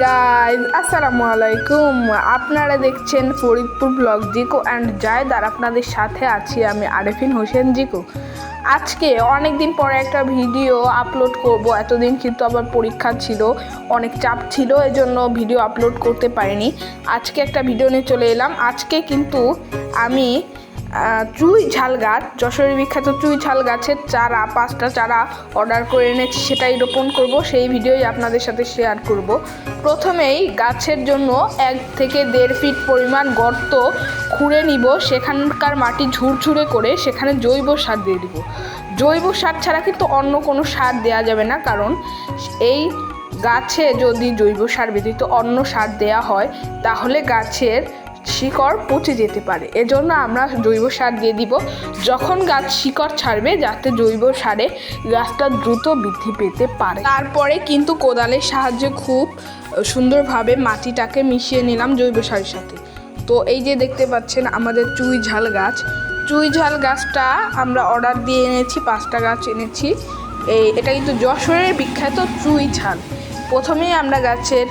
Guys আসসালামু আলাইকুম আপনারা দেখছেন Faridpur blog Ziko and Zayed, আর আপনাদের সাথে আছি আমি আরেফিন হোসেন জিকো। আজকে অনেক দিন পরে একটা ভিডিও আপলোড করব, এতদিন কিন্তু আবার পরীক্ষা ছিল, অনেক চাপ ছিল, এজন্য ভিডিও আপলোড করতে পারিনি। আজকে একটা ভিডিও নিয়ে চলে এলাম। আজকে কিন্তু আমি চুই ঝাল গাছ, যশোরের বিখ্যাত চুই ঝাল গাছের চারা, পাঁচটা চারা অর্ডার করে এনেছি, সেটাই রোপণ করব, সেই ভিডিওই আপনাদের সাথে শেয়ার করব। প্রথমেই গাছের জন্য এক থেকে দেড় ফিট পরিমাণ গর্ত খুঁড়ে নিব, সেখানকার মাটি ঝুরঝুরে করে সেখানে জৈব সার দিয়ে দিব। জৈব সার ছাড়া কিন্তু অন্য কোনো সার দেওয়া যাবে না, কারণ এই গাছে যদি জৈব সার ব্যতীত অন্য সার দেয়া হয়, তাহলে গাছের শিকড় পচে যেতে পারে। এজন্য আমরা জৈব সার দিয়ে দিব। যখন গাছ শিকড় ছাড়বে, যাতে জৈব সারে গাছটা দ্রুত বৃদ্ধি পেতে পারে। তারপরে কিন্তু কোদালের সাহায্যে খুব সুন্দরভাবে মাটিটাকে মিশিয়ে নিলাম জৈব সারের সাথে। তো এই যে দেখতে পাচ্ছেন আমাদের চুই ঝাল গাছ। চুই ঝাল গাছটা আমরা অর্ডার দিয়ে এনেছি, পাঁচটা গাছ এনেছি। এই, এটা কিন্তু যশোরের বিখ্যাত চুই ঝাল। প্রথমেই আমরা গাছের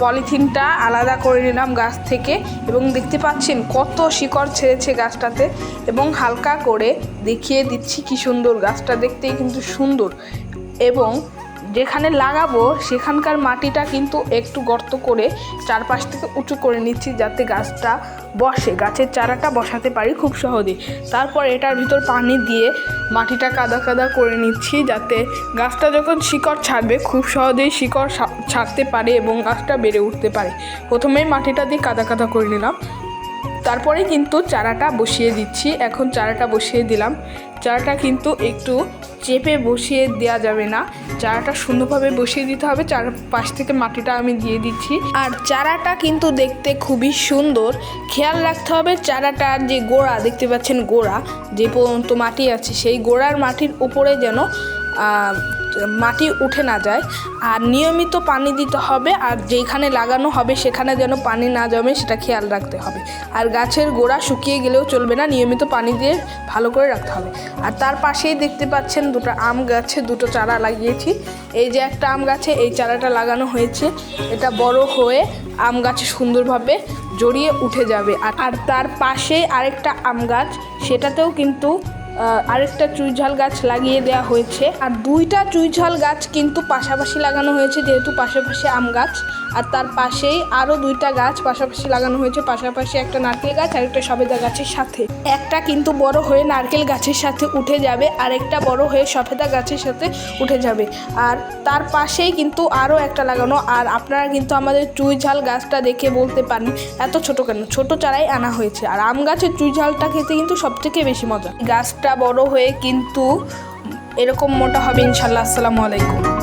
পলিথিনটা আলাদা করে নিলাম গাছ থেকে এবং দেখতে পাচ্ছেন কত শিকড় ছেড়েছে গাছটাতে এবং হালকা করে দেখিয়ে দিচ্ছি কি সুন্দর গাছটা দেখতেই কিন্তু সুন্দর এবং যেখানে লাগাবো, সেখানকার মাটিটা কিন্তু একটু গর্ত করে চারপাশ থেকে উঁচু করে নিচ্ছি যাতে গাছটা বসে। গাছের চারাটা বসাতে পারি খুব সহজেই। তারপর এটার ভিতর পানি দিয়ে মাটিটা কাদা কাদা করে নিচ্ছি যাতে গাছটা যখন শিকড় ছাড়বে, খুব সহজেই শিকড় ছাড়তে পারে এবং গাছটা বেড়ে উঠতে পারে। প্রথমেই মাটিটা দিয়ে কাদা কাদা করে নিলাম। তারপরে কিন্তু চারাটা বসিয়ে দিচ্ছি। এখন চারাটা বসিয়ে দিলাম। চারাটা কিন্তু একটু চেপে বসিয়ে দেওয়া যাবে না। চারাটা সুন্দরভাবে বসিয়ে দিতে হবে। চার পাশ থেকে মাটিটা আমি দিয়ে দিচ্ছি। আর চারাটা কিন্তু দেখতে খুবই সুন্দর। খেয়াল রাখতে হবে চারাটার যে গোড়া, দেখতে পাচ্ছেন গোড়া, যে পর্যন্ত মাটি আছে, সেই গোড়ার মাটির উপরে যেন মাটি উঠে না যায়। আর নিয়মিত পানি দিতে হবে, আর যেখানে লাগানো হবে সেখানে যেন পানি না জমে সেটা খেয়াল রাখতে হবে। আর গাছের গোড়া শুকিয়ে গেলেও চলবে না, নিয়মিত পানি দিয়ে ভালো করে রাখতে হবে। আর তার পাশেই দেখতে পাচ্ছেন দুটো আম গাছে দুটো চারা লাগিয়েছি। এই যে একটা আম গাছে এই চারাটা লাগানো হয়েছে। এটা বড় হয়ে আম গাছে সুন্দরভাবে জড়িয়ে উঠে যাবে। আর তার পাশে আরেকটা আম গাছ, সেটাতেও কিন্তু আরেকটা চুইঝাল গাছ লাগিয়ে দেওয়া হয়েছে। আর দুইটা চুইঝাল গাছ কিন্তু পাশাপাশি লাগানো হয়েছে, যেহেতু পাশাপাশি আম গাছ। আর তার পাশেই আরও দুইটা গাছ পাশাপাশি লাগানো হয়েছে, পাশাপাশি একটা নারকেল গাছ আর একটা সবেদা গাছের সাথে। একটা কিন্তু বড় হয়ে নারকেল গাছের সাথে উঠে যাবে আর একটা বড় হয়ে সফেদা গাছের সাথে উঠে যাবে। আর তার পাশেই কিন্তু আরও একটা লাগানো, আর আপনারা কিন্তু আমাদের চুইঝাল গাছটা দেখে বলতে পারেন, এত ছোট কেন? ছোট চারাই আনা হয়েছে। আর আম গাছের চুইঝালটা খেতে কিন্তু সবথেকে বেশি মজা। গাছটা বড় হয়ে কিন্তু এরকম মোটা হবে ইনশাল্লাহ। আসসালামু আলাইকুম।